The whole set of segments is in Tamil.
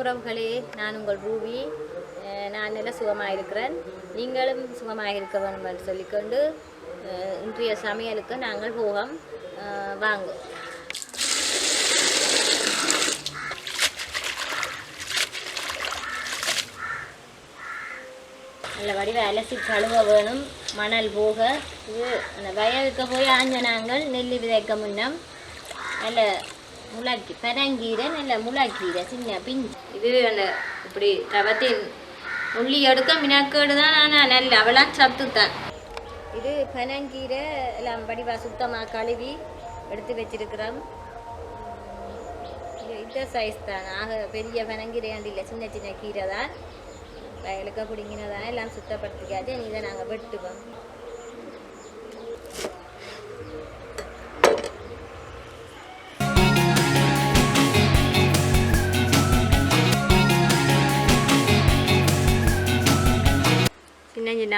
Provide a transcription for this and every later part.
உறவுகளே நான் உங்கள் ரூபி. நான் நல்ல சுகமாக இருக்கிறேன் நீங்களும் சுகமாக இருக்க வேண்டும் என்று சொல்லிக்கொண்டு இன்றைய சமையலுக்கு நாங்கள் போகம். வாங்க. நல்ல வடிவ அலசி கழுவ வேணும். மணல் போக. இது அந்த வயலுக்கு போய் ஆஞ்ச நாங்கள் நெல் விதைக்க முன்னம். நல்ல முளாக்கி பரங்கீரை நல்ல முளாக்கீரை சின்ன பிஞ்சு. இது அந்த இப்படி தவத்தின் உள்ளி எடுக்க மினக்கேடு தான் ஆனால் நல்ல அவளாம் சத்து தான் இது பனங்கீரை எல்லாம் வடிவா சுத்தமாக கழுவி எடுத்து வச்சிருக்கிறோம். இது இந்த சைஸ் தான். ஆக பெரிய பனங்கீரை இல்லை சின்ன சின்ன கீரை தான். வயலுக்கு பிடிங்கினதானே எல்லாம் சுத்தப்படுத்திக்காது. இதை நாங்கள் வெட்டுவோம்.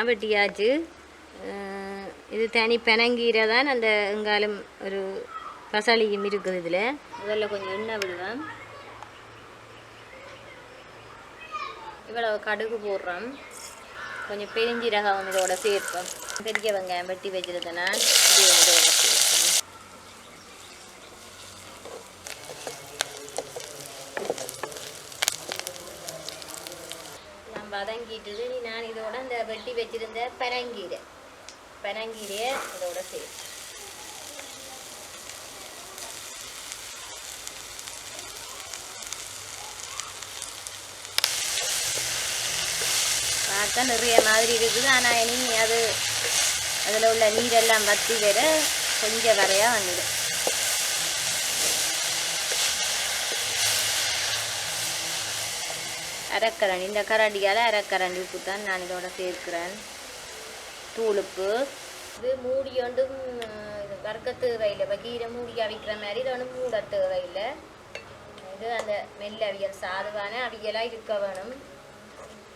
சின்ன வெட்டியாச்சு இது தனி பெனங்கீரை தான் அந்த எங்காலும் ஒரு பசாலியும் இருக்குது இதில். முதல்ல கொஞ்சம் எண்ணெய் விடுவேன். இவ்வளவு கடுகு போடுறோம். கொஞ்சம் பெருஞ்சீரகம் இதோட சேர்ப்போம். பெரிய வெங்காயம் வெட்டி வச்சிருந்தேன்னா இது இதோட சேர்ப்போம் நான் வதங்கிட்டு நான் இதோட இந்த வெட்டி வச்சிருந்த பனங்கீரை பனங்கீரையை இதோட சேர்த்து. பார்க்க நிறைய மாதிரி இருக்குது. ஆனால் இனி அது அதில் உள்ள நீரெல்லாம் வற்றி வர கொஞ்சம் வரையாக வந்துடும். அரைக்கரண்டி. இந்த கரண்டியால் அரைக்கரண்டி உப்பு தான் நான் இதோட சேர்க்கிறேன். தூளுப்பு. இது மூடி ஒன்றும் இது வறுக்க தேவையில்லை. இப்போ கீரை மூடி அவிக்கிற மாதிரி இது ஒன்றும் மூட தேவையில்லை. இது அந்த மெல்ல அவியல் சாதுவான அவியலாக இருக்க வேணும்.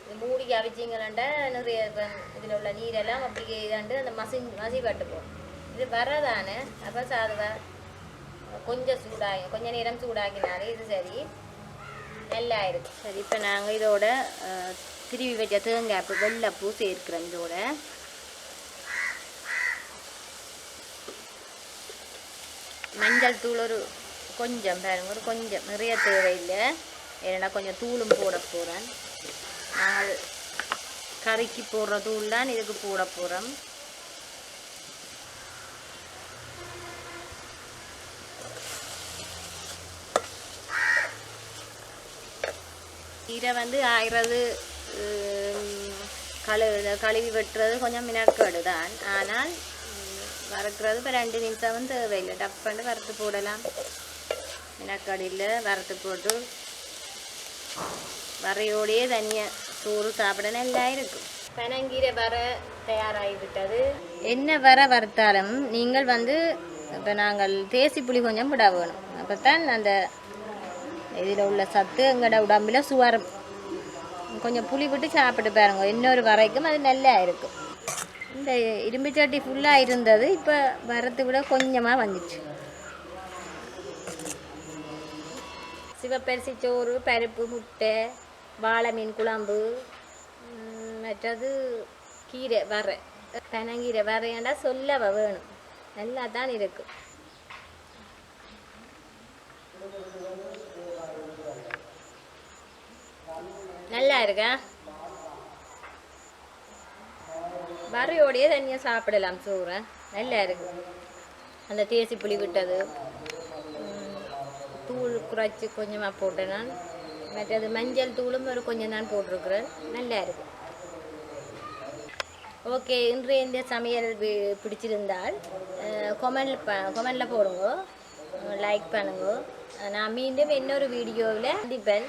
இது மூடி அவிச்சிங்களா நிறைய இதில் உள்ள நீரெல்லாம் அப்படியே இதாண்டு அந்த மசி மசி பட்டு இது வரதானே அப்போ சாதுவா கொஞ்சம் சூடாகி கொஞ்சம் நேரம் சூடாக்கினாலே இது சரி. நல்லா இருக்கு சரி இப்போ நாங்கள் இதோட அஹ், திருவி வச்ச தேங்காய் பூ சேர்க்கிறோம் இதோட. மஞ்சள் தூள் ஒரு கொஞ்சம் பாருங்க ஒரு கொஞ்சம். நிறைய தேவையில்லை. ஏன்னா கொஞ்சம் தூளும் போட போகிறேன் நாங்கள் கறிக்கு போடுற தூள் தான் இதுக்கு போட போகிறோம் கீரை வந்து ஆயிரது கழு கழுவி வெட்டுறது கொஞ்சம் மினக்கேடு தான் ஆனால் வறுக்கிறது இப்போ ரெண்டு நிமிஷம் தேவையில்லை. டப்புன்னு வறுத்து போடலாம். மினக்கேடு இல்லை. வறுத்து போட்டு வரையோடையே தனியாக சோறு சாப்பிட நல்லா இருக்கும். பனங்கீரை வர தயாராகிவிட்டது. என்ன வர வறுத்தாலும் நீங்கள் வந்து இப்போ நாங்கள் தேசி புளி கொஞ்சம் விட வேணும். அப்போ தான் அந்த இதில் உள்ள சத்து எங்களோட உடம்புல சுவரும். கொஞ்சம் புளி விட்டு சாப்பிட்டு பாருங்க. இன்னொரு வரைக்கும் அது நல்லா இருக்கும். இந்த இரும்பு சட்டி ஃபுல்லாக இருந்தது. இப்போ வரத்து விட கொஞ்சமாக வந்துச்சு. சிவப்பரிசி சோறு பருப்பு முட்டை வாழை மீன் குழம்பு மற்றது கீரை வர பனங்கீரை வரையாண்டா சொல்லவ வேணும். நல்லா தான் இருக்கும் நல்லா இருக்கா வரையோடையே தனியாக சாப்பிடலாம் சோறை. நல்லா இருக்கு அந்த தேசி புளி விட்டது தூள் குறைச்சி கொஞ்சமாக போட்டேன் நான். மற்றது மஞ்சள் தூளும் ஒரு கொஞ்சம் நான் போட்டிருக்கிறேன். நல்லா இருக்கு ஓகே இன்றைய இந்த சமையல் பிடிச்சிருந்தால் கொமெண்ட் ப கொமெண்டில் போடுங்க. லைக் பண்ணுங்க. நான் மீண்டும் இன்னொரு வீடியோவில் சந்திப்பேன்.